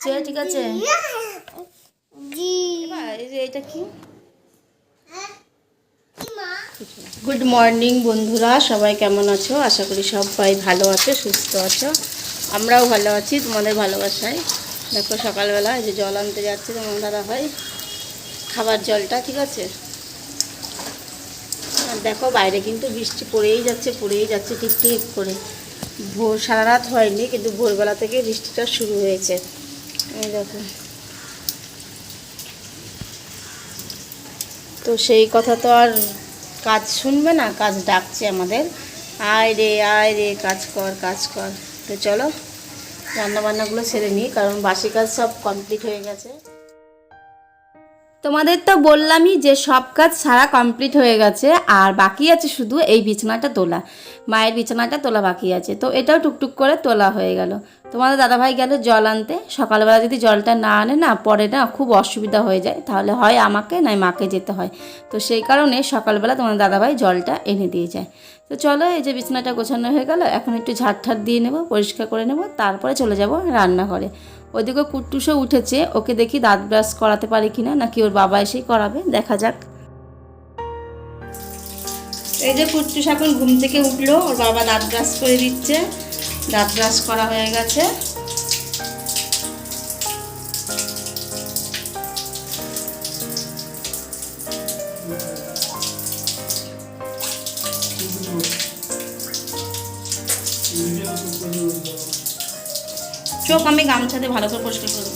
সে ঠিক আছে। জি। এবার এটা কি? গুড মর্নিং বন্ধুরা সবাই কেমন আছো? আশা করি সবাই ভালো আছো সুস্থ আছো। আমরাও ভালো আছি তোমাদের ভালোবাসায়। দেখো সকালবেলা যে জল আনতে যাচ্ছে তোমার দাদা ভাই খাবার জলটা ঠিক আছে? আর দেখো বাইরে কিন্তু বৃষ্টি পড়েই যাচ্ছে পড়েই যাচ্ছে টিপ টিপ করে। ভোর সারা রাত হয়নি কিন্তু ভোরবেলা থেকে বৃষ্টিটা শুরু হয়েছে। এই দেখো। তো সেই কথা তো আর কাজ শুনবে না, কাজ ডাকছে আমাদের। আয় রে আয় রে, কাজ কর কাজ কর। তো চলো, রান্নাবান্নাগুলো সেরে নিই, কারণ বাসি কাজ সব কমপ্লিট হয়ে গেছে। তোমাদের তো বললামই যে সব কাজ সারা কমপ্লিট হয়ে গেছে, আর বাকি আছে শুধু এই বিছানাটা তোলা। মায়ের বিছানাটা তোলা বাকি আছে, তো এটাও টুকটুক করে তোলা হয়ে গেল। তোমাদের দাদাভাই গেল জল আনতে। সকালবেলা যদি জলটা না আনে না, পরে না খুব অসুবিধা হয়ে যায়। তাহলে হয় আমাকে, নয় মাকে যেতে হয়। তো সেই কারণে সকালবেলা তোমাদের দাদাভাই জলটা এনে দিয়ে যায়। তো চলো, এই যে বিছানাটা গোছানো হয়ে গেল, এখন একটু ঝাড় দিয়ে নেব, পরিষ্কার করে নেব, তারপরে চলে যাব রান্নাঘরে। ওদিকে কুট্টুসও উঠেছে, ওকে দেখি দাঁত ব্রাশ করাতে পারি কিনা, নাকি ওর বাবা এসেই করাবে, দেখা যাক। এই যে কুট্টুস এখন ঘুম থেকে উঠল, ওর বাবা দাঁত ব্রাশ করে দিচ্ছে, দাঁত ব্রাশ করা হয়ে গেছে। চোখ আমি গামছা ভালো করে পরিষ্কার করে।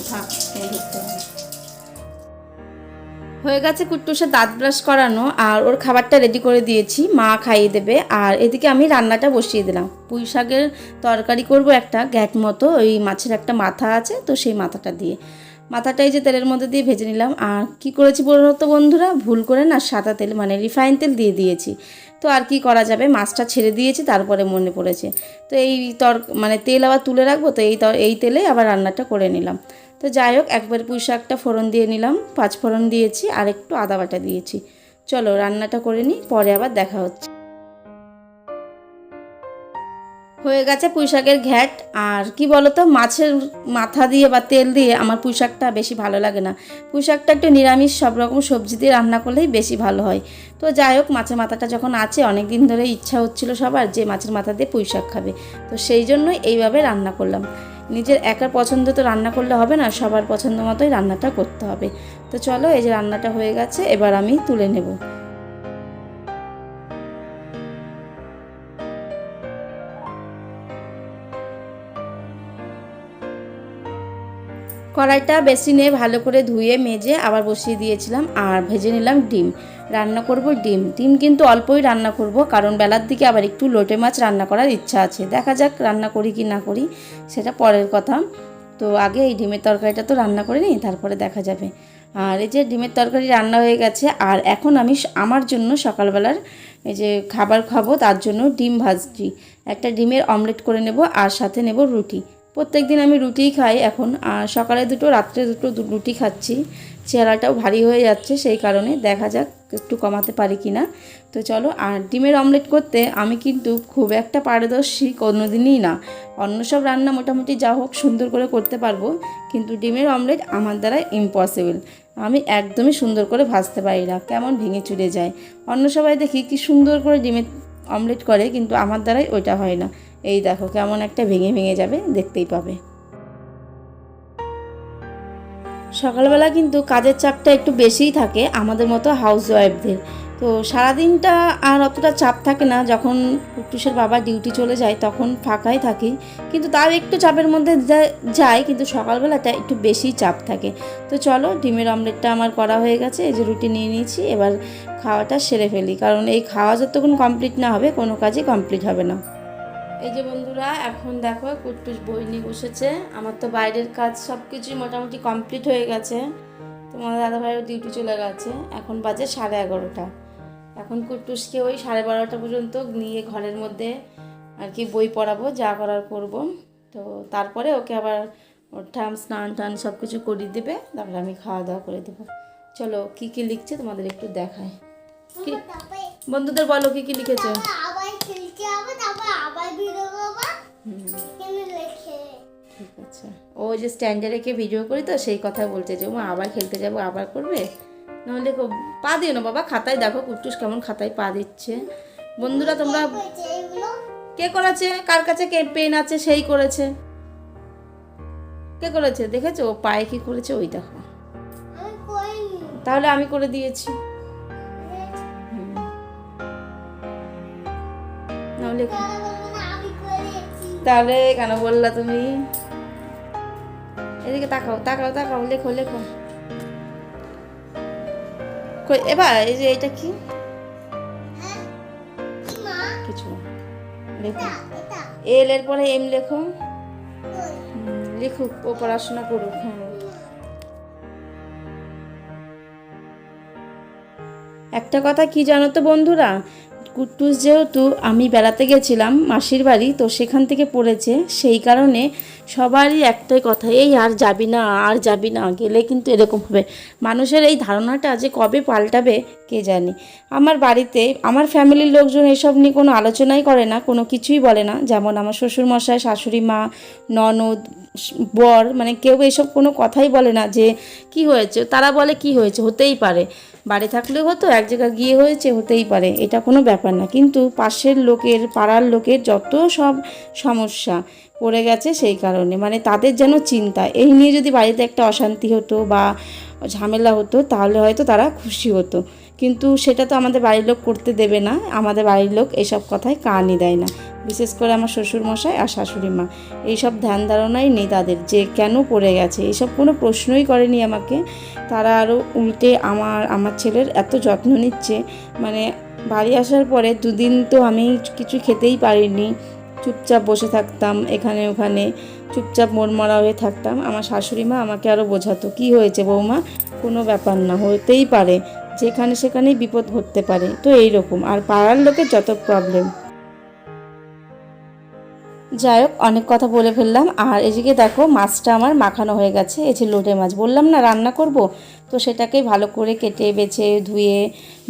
হয়ে গেছে কুট্টুসে দাঁত ব্রাশ করানো, আর ওর খাবারটা রেডি করে দিয়েছি, মা খাইয়ে দেবে। আর এদিকে আমি রান্নাটা বসিয়ে দিলাম। পুঁই শাকের তরকারি করব একটা গ্যাট মতো, ওই মাছের একটা মাথা আছে, তো সেই মাথাটা দিয়ে। মাথাটা এই যে তেলের মধ্যে দিয়ে ভেজে নিলাম। আর কি করেছি বলো তো বন্ধুরা? ভুল করে না সাদা তেল মানে রিফাইন তেল দিয়ে দিয়েছি। তো আর কি করা যাবে? মাছটা ছেড়ে দিয়েছি, তারপরে মনে পড়েছে। তো এই তর মানে তেল আবার তুলে রাখব, তো এই তর, এই তেলে আবার রান্নাটা করে নিলাম। তো যাই হোক, একবার পুঁই শাকটা ফোড়ন দিয়ে নিলাম, পাঁচ ফোড়ন দিয়েছি, আর একটু আদা বাটা দিয়েছি। চলো রান্নাটা করে নিই, পরে আবার দেখা হচ্ছে। হয়ে গেছে পুঁই শাকের ঘ্যাট। আর কি বলতো, মাছের মাথা দিয়ে বা তেল দিয়ে আমার পুঁই শাকটা বেশি ভালো লাগে না। পুঁই শাকটা একটু নিরামিষ, সব রকম সবজি দিয়ে রান্না করলেই বেশি ভালো হয়। তো যাই হোক, মাছের মাথাটা যখন আছে অনেক দিন ধরে ইচ্ছা হচ্ছিল সবার যে মাছের মাথা দিয়ে পুঁই শাক খাবে। তো সেই জন্যই এইভাবে রান্না করলাম। নিজের একার পছন্দ তো রান্না করলে হবে না, সবার পছন্দ মতোই রান্নাটা করতে হবে। তো চলো, এই যে রান্নাটা হয়ে গেছে, এবার আমি তুলে নেব। কড়াইটা বেসিনে ভালো করে ধুয়ে মেজে আবার বসিয়ে দিয়েছিলাম আর ভেজে নিলাম ডিম। রান্না করব ডিম। ডিম কিন্তু অল্পই রান্না করব কারণ বেলার দিকে আবার একটু লোটে মাছ রান্না করার ইচ্ছা আছে। দেখা যাক রান্না করি কি না করি, সেটা পরের কথা। তো আগে এই ডিমের তরকারিটা তো রান্না করে নিই, তারপরে দেখা যাবে। আর এই যে ডিমের তরকারি রান্না হয়ে গেছে, আর এখন আমি আমার জন্য সকালবেলার এই যে খাবার খাব, তার জন্য ডিম ভাজছি। একটা ডিমের অমলেট করে নেব আর সাথে নেব রুটি। প্রত্যেক দিন আমি রুটিই খাই এখন, আর সকালে দুটো, রাত্রে দুটো রুটি খাচ্ছি। চেহারাটাও ভারী হয়ে যাচ্ছে, সেই কারণে দেখা যাক একটু কমাতে পারি কি না তো চলো, আর ডিমের অমলেট করতে আমি কিন্তু খুব একটা পারদর্শী কোনো দিনই না। অন্য সব রান্না মোটামুটি যা হোক সুন্দর করে করতে পারব, কিন্তু ডিমের অমলেট আমার দ্বারা ইম্পসিবল আমি একদমই সুন্দর করে ভাজতে পারি না, কেমন ভেঙে চুরে যায়। অন্য সবাই দেখি কি সুন্দর করে ডিমের অমলেট করে, কিন্তু আমার দ্বারাই ওইটা হয় না। এই দেখো কেমন একটা ভেঙে ভেঙে যাবে, দেখতেই পাবে। সকালবেলা কিন্তু কাজের চাপটা একটু বেশিই থাকে আমাদের মতো হাউস ওয়াইফদের তো সারাদিনটা আর অতটা চাপ থাকে না, যখন কুটুসের বাবা ডিউটি চলে যায় তখন ফাঁকাই থাকি। কিন্তু তাও একটু চাপের মধ্যে যায় কিন্তু সকালবেলাটা একটু বেশি চাপ থাকে। তো চলো, ডিমের অমলেটটা আমার করা হয়ে গেছে, এই যে রুটি নিয়ে নিয়েছি, এবার খাওয়াটা সেরে ফেলি। কারণ এই খাওয়া যতক্ষণ কমপ্লিট না হবে, কোনো কাজই কমপ্লিট হবে না। এই যে বন্ধুরা এখন দেখো কুট্টুস বই নিয়ে বসেছে। আমার তো বাইরের কাজ সব কিছুই মোটামুটি কমপ্লিট হয়ে গেছে। তোমার দাদাভাইয়ের ডিউটি চলে গেছে। এখন বাজে সাড়ে এগারোটা। এখন কুট্টুসকে ওই সাড়ে বারোটা পর্যন্ত নিয়ে ঘরের মধ্যে আর কি বই পড়াবো যা করার করব। তো তারপরে ওকে আবার ওর ঠাম স্নান টান সব কিছু করিয়ে দেবে। তারপরে আমি খাওয়া দাওয়া করে দেবো। চলো কী কী লিখছে তোমাদের একটু দেখায় কি? বন্ধুদের বলো কী কী লিখেছে আবার খেলতে হবে তারপর আবার বেরোবো হুম কেন লেখে ঠিক আছে। আচ্ছা ও যে স্ট্যান্ডে রেখে ভিডিও করি তো সেই কথা বলছে যে মা আবার খেলতে যাব আবার করবে? নাহলে পা দিও না বাবা খাতায় দেখো কুট্টুস কেমন খাতায় পা দিচ্ছে। বন্ধুরা তোমরা কে করেছে কার কাছে কে পেন আছে সেই করেছে। কে করেছে? দেখেছ? ও পায়ে কি করেছে? ওই দেখো। তাহলে আমি করে দিয়েছি। নাহলে তাহলে কেন বললা তুমি? এদিকে তাকাও তাকাও তাকাও, লেখো লেখো। এবার এই যে এটা কি? কিছু। লেখো। এল এর পরে এম লেখো। লিখুক ও পড়াশোনা করুক হ্যাঁ একটা কথা কি জানো তো বন্ধুরা? কুট্টুস যেহেতু আমি বেড়াতে গেছিলাম মাসির বাড়ি, তো সেখান থেকে পড়েছে। সেই কারণে সবারই একটাই কথা, এই আর যাবি না, আর যাবি না। গেলে কিন্তু এরকম হবে। মানুষের এই ধারণাটা যে কবে পাল্টাবে, কে জানে? আমার বাড়িতে আমার ফ্যামিলির লোকজন এসব নিয়ে কোনো আলোচনাই করে না, কোনো কিছুই বলে না। যেমন আমার শ্বশুরমশাই, শাশুড়ি মা, ননদ, বর মানে কেউ এসব কোনো কথাই বলে না যে, কি হয়েছে? তারা বলে, কি হয়েছে? হতেই পারে। বাড়ি থাকলেও হতো এক জায়গায় গিয়ে হয়েছে, হতেই পারে। এটা কোনো ব্যাপার না। কিন্তু পাশের লোকের, পাড়ার লোকের যত সব সমস্যা পড়ে গেছে সেই কারণে। মানে তাদের যেন চিন্তা। এই নিয়ে যদি বাড়িতে একটা অশান্তি হতো বা ঝামেলা হতো, তাহলে হয়তো তারা খুশি হতো। কিন্তু সেটা তো আমাদের বাড়ির লোক করতে দেবে না, আমাদের বাড়ির লোক এসব কথায় কানই দেয় না। বিশেষ করে আমার শ্বশুর মশাই আর শাশুড়ি মা, এইসব ধ্যান ধারণাই নেই তাদের, যে কেন পড়ে গেছে এইসব কোনো প্রশ্নই করেনি আমাকে। তারা আরও উল্টে আমার আমার ছেলের এত যত্ন নিচ্ছে মানে বাড়ি আসার পরে দুদিন তো আমি কিছু খেতেই পারিনি চুপচাপ বসে থাকতাম, এখানে ওখানে চুপচাপ মনমরা হয়ে থাকতাম। আমার শাশুড়ি মা আমাকে আরও বোঝাতো, কি হয়েছে বৌমা? কোনো ব্যাপার না, হতেই পারে। যেখানে সেখানেই বিপদ ঘটতে পারে। তো এই রকম আর পাড়ার লোকের যত প্রবলেম যাই হোক, অনেক কথা বলে ফেললাম। আর এদিকে দেখো, মাছটা আমার মাখানো হয়ে গেছে। যে লোটে মাছ, বললাম না রান্না করব? তো সেটাকেই ভালো করে কেটে, বেছে, ধুয়ে,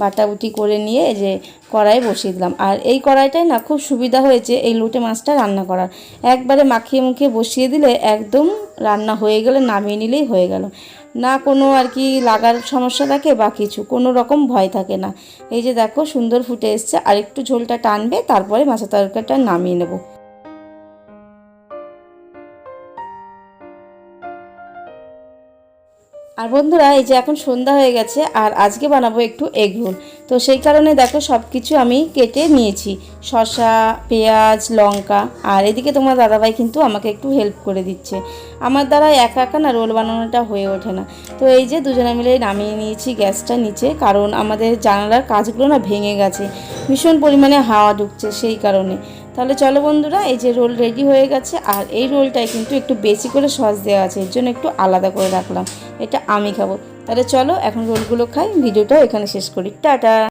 বাটাবুটি করে নিয়ে যে কড়াই বসিয়ে দিলাম। আর এই কড়াইটাই না খুব সুবিধা হয়েছে এই লোটে মাছটা রান্না করার। একবারে মাখিয়ে মুখিয়ে বসিয়ে দিলে একদম রান্না হয়ে গেলে নামিয়ে নিলেই হয়ে গেল। না কোনো আর কি লাগার সমস্যা থাকে বা কিছু, কোনো রকম ভয় থাকে না। এই যে দেখো সুন্দর ফুটে এসছে আর একটু ঝোলটা টানবে, তারপরে মাছের তরকারিটা নামিয়ে নেব। আর বন্ধুরা, এই যে এখন সন্ধ্যা হয়ে গেছে, আর আজকে বানাবো একটু এগ রোল। তো সেই কারণে দেখো সব কিছু আমি কেটে নিয়েছি। শসা, পেঁয়াজ, লঙ্কা, আর এদিকে তোমার দাদাভাই কিন্তু আমাকে একটু হেল্প করে দিচ্ছে। আমার দ্বারা একা একা না রোল বানানোটা হয়ে ওঠে না। তো এই যে দুজনে মিলে নামিয়ে নিয়েছি গ্যাসটা নিচে, কারণ আমাদের জানালার কাজগুলো না ভেঙে গেছে। ভীষণ পরিমাণে হাওয়া ঢুকছে সেই কারণে। তাহলে চলো বন্ধুরা, এই যে রোল রেডি হয়ে গেছে, আর এই রোলটায় কিন্তু একটু বেশি করে সস দেওয়া আছে, এর জন্য একটু আলাদা করে রাখলাম। এটা আমি খাব। তাহলে চলো এখন রোলগুলো খাই ভিডিওটা এখানে শেষ করি। টাটা!